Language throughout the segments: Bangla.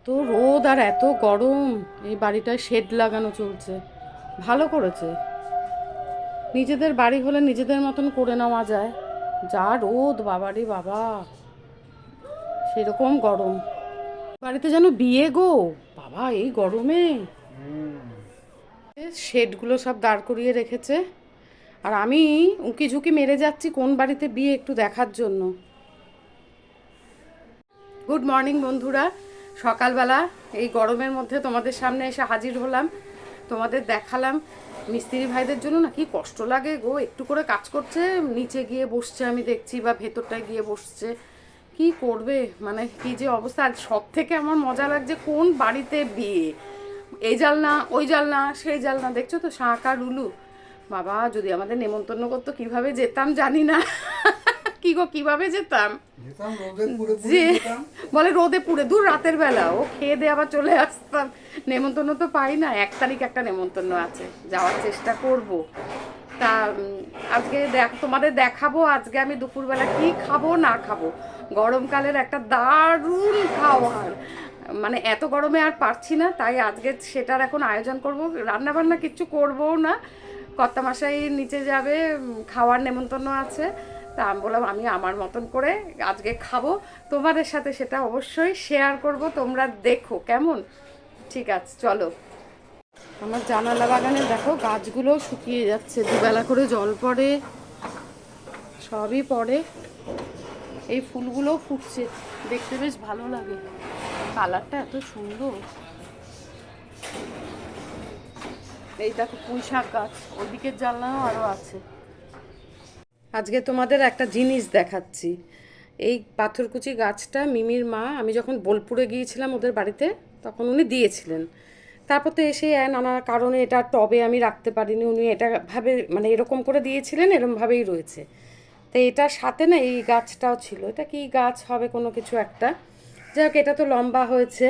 এত রোদ আর এত গরম, এই বাড়িটায় শেড লাগানো চলছে। ভালো করেছে। নিজেদের বাড়ি হলে নিজেদের মতন করে নেওয়া যায়। যা রোদ, বাবারে বাবা। সেরকম গরম। বাড়িতে যেন বিয়ে গো। বাবা, এই গরমে। শেডগুলো সব দাঁড় করিয়ে রেখেছে। আর আমি উঁকি ঝুঁকি মেরে যাচ্ছি কোন বাড়িতে বিয়ে একটু দেখার জন্য। গুড মর্নিং বন্ধুরা। সকালবেলা এই গরমের মধ্যে তোমাদের সামনে এসে হাজির হলাম, তোমাদের দেখালাম। মিস্ত্রি ভাইদের জন্য না কি কষ্ট লাগে গো, একটু করে কাজ করছে, নিচে গিয়ে বসছে, আমি দেখছি, বা ভেতরটায় গিয়ে বসছে। কি করবে? মানে কি যে অবস্থা? আর সব থেকে আমার মজা লাগছে কোন বাড়িতে বিয়ে? এই জাল না ওই জাল না সেই জাল না দেখছ তো শাঁকা রুলু? বাবা, যদি আমাদের নেমন্তন্ন করতো, কীভাবে যেতাম জানি না। কি গো কীভাবে যেতাম? যে বলে রোদে পুড়ে দূর রাতের বেলা। ও খেয়ে দিয়ে আবার চলে আসতাম। নেমন্তন্ন তো পাই না এক তারিখ একটা নেমন্তন্ন আছে যাওয়ার চেষ্টা করব। তা আজকে দেখ তোমাদের দেখাবো আজকে আমি দুপুরবেলা কি খাব না খাব। গরমকালের একটা দারুণ খাওয়ার মানে এত গরমে আর পারছি না তাই আজকে সেটার এখন আয়োজন করব। রান্না বান্না কিচ্ছু করব না। কর্তা মশাই নিচে যাবে খাওয়ার নেমন্তন্ন আছে। তা আমি বললাম, আমি আমার মতন করে আজকে খাব। তোমাদের সাথে সেটা অবশ্যই শেয়ার করব। তোমরা দেখো, কেমন? ঠিক আছে, চলো। আমার জানালা বাগানে দেখো, গাছগুলো শুকিয়ে যাচ্ছে। দুবেলা করে জল পড়ে, সবই পড়ে। এই ফুলগুলো ফুটছে। দেখতে বেশ ভালো লাগে। কালারটা এত সুন্দর। এই দেখো পুঁই শাক গাছ, ওদিকের জানলাও আরও আছে। আজকে তোমাদের একটা জিনিস দেখাচ্ছি। এই পাথরকুচি গাছটা মিমির মা, আমি যখন বোলপুরে গিয়েছিলাম ওদের বাড়িতে, তখন উনি দিয়েছিলেন। তারপর তো এসে নানা কারণে এটা টবে আমি রাখতে পারিনি, উনি এটা ভাবে মানে এরকম করে দিয়েছিলেন, এরমভাবেই রয়েছে। তো এটার সাথে না এই গাছটাও ছিল। এটা কি গাছ হবে কোনো কিছু একটা। যাই এটা তো লম্বা হয়েছে।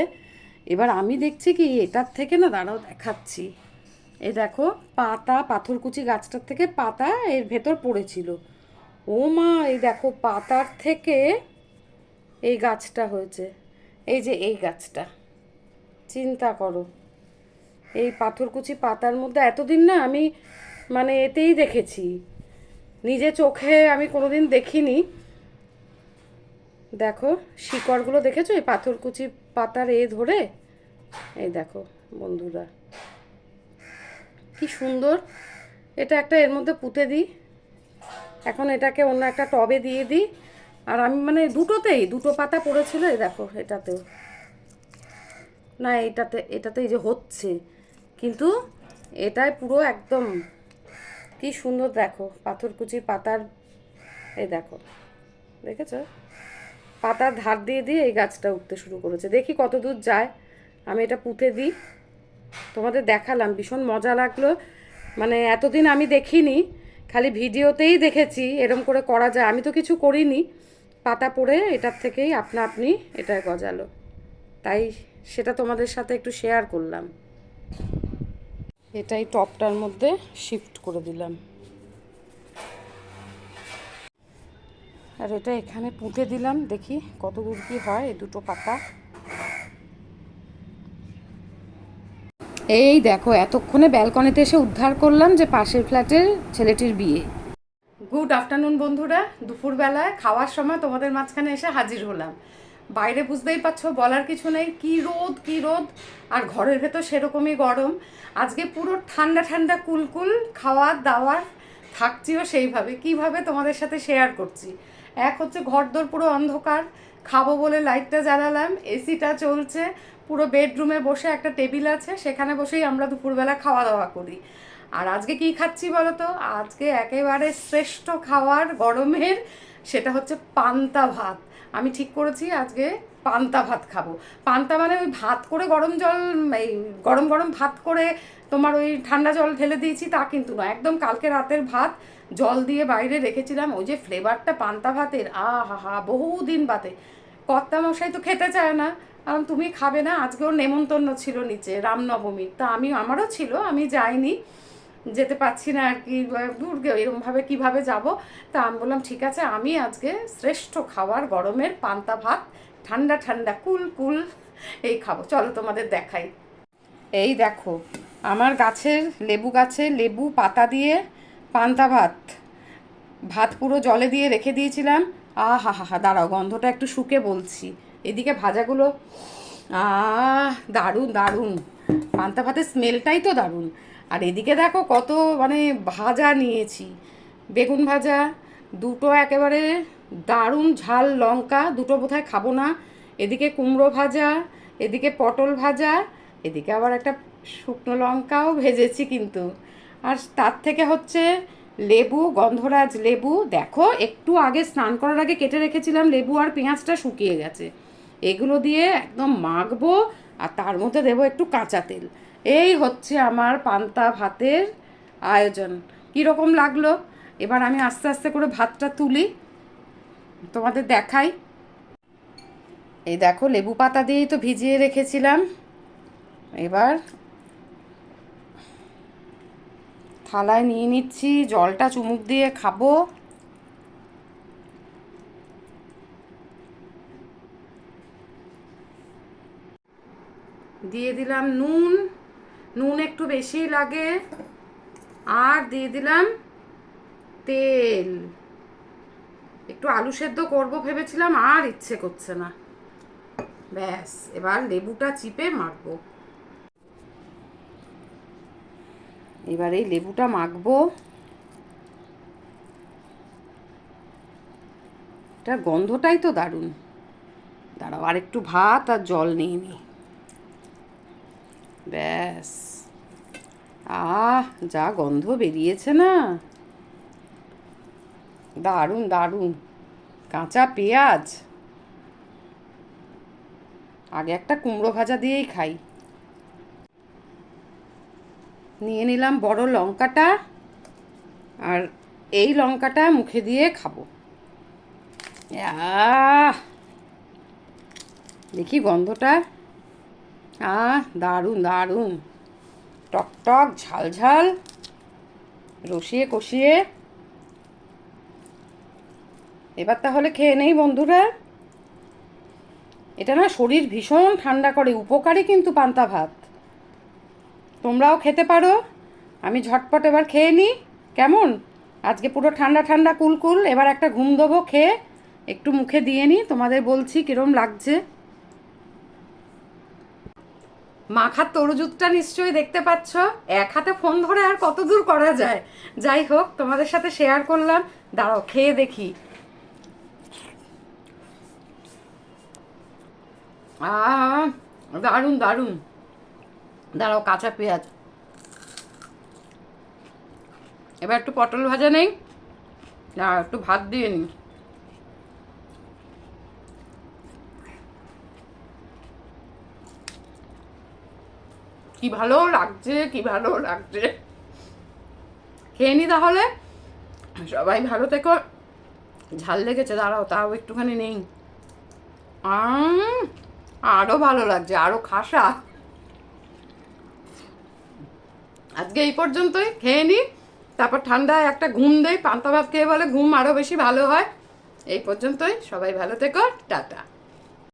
এবার আমি দেখছি কি, এটার থেকে না দাঁড়াও দেখাচ্ছি। এই দেখো, পাতা, পাথরকুচি গাছটার থেকে পাতা এর ভেতর পড়েছিল। ও মা, এই দেখো, পাতার থেকে এই গাছটা হয়েছে। এই যে এই গাছটা, চিন্তা করো। এই পাথরকুচি পাতার মধ্যে এতদিন না আমি মানে এতেই দেখেছি। নিজে চোখে আমি কোনোদিন দেখিনি। দেখো, শিকড়গুলো দেখেছ? এই পাথরকুচি পাতার এ ধরে? এই দেখো, বন্ধুরা। কি সুন্দর। এটা একটা এর মধ্যে পুঁতে দিই। এখন এটাকে অন্য একটা টবে দিয়ে দিই। আর আমি মানে দুটোতেই, দুটো পাতা পড়েছিল দেখো এটাতেও। না এটাতে এটাতে যে হচ্ছে। কিন্তু এটাই পুরো একদম কি সুন্দর দেখো পাথরকুচির পাতার, এই দেখো। দেখেছ? পাতার ধার দিয়ে দিয়ে এই গাছটা উঠতে শুরু করেছে। দেখি কত দূর যায়। আমি এটা পুঁতে দিই। তোমাদের দেখালাম, ভীষণ মজা লাগল। মানে এতদিন আমি দেখিনি, খালি ভিডিওতেই দেখেছি এরম করে করা যায়। আমি তো কিছু করিনি, পাতা পড়ে এটার থেকেই আপনা আপনি এটা গজালো। তাই সেটা তোমাদের সাথে একটু শেয়ার করলাম। এটাই টপটার মধ্যে শিফট করে দিলাম। আর এটা এখানে পুঁতে দিলাম, দেখি কত দূর কি হয়, এই দুটো পাতা। এই দেখো, এতক্ষণে ব্যালকনিতে এসে উদ্ধার করলাম যে পাশের ফ্ল্যাটের ছেলেটির বিয়ে। গুড আফটারনুন বন্ধুরা। দুপুরবেলায় খাওয়ার সময় তোমাদের মাঝখানে এসে হাজির হলাম। বাইরে বুঝতেই পারছ, বলার কিছু নেই। কি রোদ কি রোদ। আর ঘরের ভেতর সেরকমই গরম। আজকে পুরো ঠান্ডা ঠান্ডা কুলকুল খাওয়ার, দাওয়ার থাকছিও সেইভাবে। কীভাবে তোমাদের সাথে শেয়ার করছি? এক হচ্ছে ঘরদোর পুরো অন্ধকার। খাব বলে লাইটটা জ্বালালাম এসিটা চলছে। পুরো বেডরুমে বসে একটা টেবিল আছে, সেখানে বসেই আমরা দুপুরবেলা খাওয়া দাওয়া করি। আর আজকে কি খাচ্ছি বলো তো আজকে একেবারে শ্রেষ্ঠ খাওয়ার গরমের সেটা হচ্ছে পান্তা ভাত। আমি ঠিক করেছি, আজকে পান্তা ভাত খাব। পান্তা মানে ওই ভাত করে গরম জল, এই গরম গরম ভাত করে তোমার ওই ঠান্ডা জল ঢেলে দিয়েছি তা কিন্তু না একদম কালকে রাতের ভাত জল দিয়ে বাইরে রেখেছিলাম। ওই যে ফ্লেভারটা পান্তা ভাতের আ হা হা বহুদিন বাদে। কর্তা মশাই তো খেতে চায় না। কারণ তুমি খাবে না, আজকে ওর নেমন্তন্ন ছিল নিচে রামনবমীর তা আমি, আমারও ছিল, আমি যাইনি, যেতে পারছি না আর কি দূর গে- এরমভাবে কীভাবে যাব। তা আমি বললাম, ঠিক আছে, আমি আজকে শ্রেষ্ঠ খাবার গরমের পান্তা ভাত, ঠান্ডা ঠান্ডা কুল কুল, এই খাব। চলো তোমাদের দেখাই। এই দেখো, আমার গাছের, লেবু গাছে লেবু পাতা দিয়ে পান্তা ভাত ভাত পুরো জলে দিয়ে রেখে দিয়েছিলাম। আ হা হা দাঁড়াও, গন্ধটা একটু শুকে বলছি। এদিকে ভাজাগুলো, আহ, দারুণ দারুণ। পান্তা ভাতের স্মেলটাই তো দারুণ। আর এদিকে দেখো কত মানে ভাজা নিয়েছি। বেগুন ভাজা, দুটো একেবারে দারুণ ঝাল লঙ্কা, দুটো বোধহয় খাব না। এদিকে কুমড়ো ভাজা, এদিকে পটল ভাজা, এদিকে আবার একটা শুকনো লঙ্কাও ভেজেছি কিন্তু। আর তার থেকে হচ্ছে লেবু, গন্ধরাজ লেবু, দেখো, একটু আগে স্নান করার আগে কেটে রেখেছিলাম লেবু আর পেঁয়াজটা শুকিয়ে গেছে। এগুলো দিয়ে একদম মাখবো আর তার মধ্যে দেবো একটু কাঁচা তেল। এই হচ্ছে আমার পান্তা ভাতের আয়োজন। কীরকম লাগল? এবার আমি আস্তে আস্তে করে ভাতটা তুলি। তোমাদের দেখাই। এই দেখো, লেবু পাতা দিয়েই তো ভিজিয়ে রেখেছিলাম। এবার থালায় নিয়ে নিচ্ছি, জলটা চুমুক দিয়ে খাব। দিয়ে দিলাম নুন নুন একটু বেশি লাগে। আর দিয়ে দিলাম তেল। একটু আলু সেদ্ধ করব ভেবেছিলাম, আর ইচ্ছে করছে না। ব্যাস, এবার লেবুটা চিপে মাখবো এবার এই লেবুটা মাখবো। এটা গন্ধটাই তো দারুণ। দাঁড়াও, আর একটু ভাত আর জল নিয়ে নি। ব্যাস। আহ, যা গন্ধ বেরিয়েছে না। দারুণ দারুণ। কাঁচা পেঁয়াজ। আগে একটা কুমড়ো ভাজা দিয়েই খাই। নিয়ে নিলাম বড় লঙ্কাটা আর এই লঙ্কাটা মুখে দিয়ে খাব। দেখি গন্ধটা। আহ, দারুণ দারুণ। টক টক, ঝাল ঝাল। রসিয়ে কষিয়ে। এবার তাহলে খেয়ে নেই বন্ধুরা। এটা না শরীর ভীষণ ঠান্ডা করে, উপকারী কিন্তু পান্তা ভাত। তোমরাও খেতে পারো। আমি ঝটপট এবার খেয়ে নিই কেমন? আজকে পুরো ঠান্ডা ঠান্ডা কুলকুল এবার একটা ঘুম দেবো, খেয়ে একটু মুখে দিয়ে নিই তোমাদের বলছি কিরম লাগছে। মাখার তরুজুতটা নিশ্চয়ই দেখতে পাচ্ছ। এক হাতে ফোন ধরে আর কত দূর করা যায়। যাই হোক, তোমাদের সাথে শেয়ার করলাম। দাঁড়াও, খেয়ে দেখি। দারুণ দারুণ। দাঁড়াও কাঁচা পেঁয়াজ। এবার একটু পটল ভাজা নেই? না একটু ভাত দিয়ে নিই। কি ভালো লাগছে কি ভালো লাগছে। খেয়ে নি তাহলে? সবাই ভালো থেকো। ঝাল লেগেছে দাঁড়াও তাও একটুখানি নেই। আম, আরও ভালো লাগছে আরও খাসা। আজকে এই পর্যন্তই, খেয়ে নিই তারপর ঠান্ডায় একটা ঘুম দেয় পান্তা ভাত খেয়ে বলে ঘুম আরও বেশি ভালো হয়। এই পর্যন্তই, সবাই ভালো থেকো, টাটা।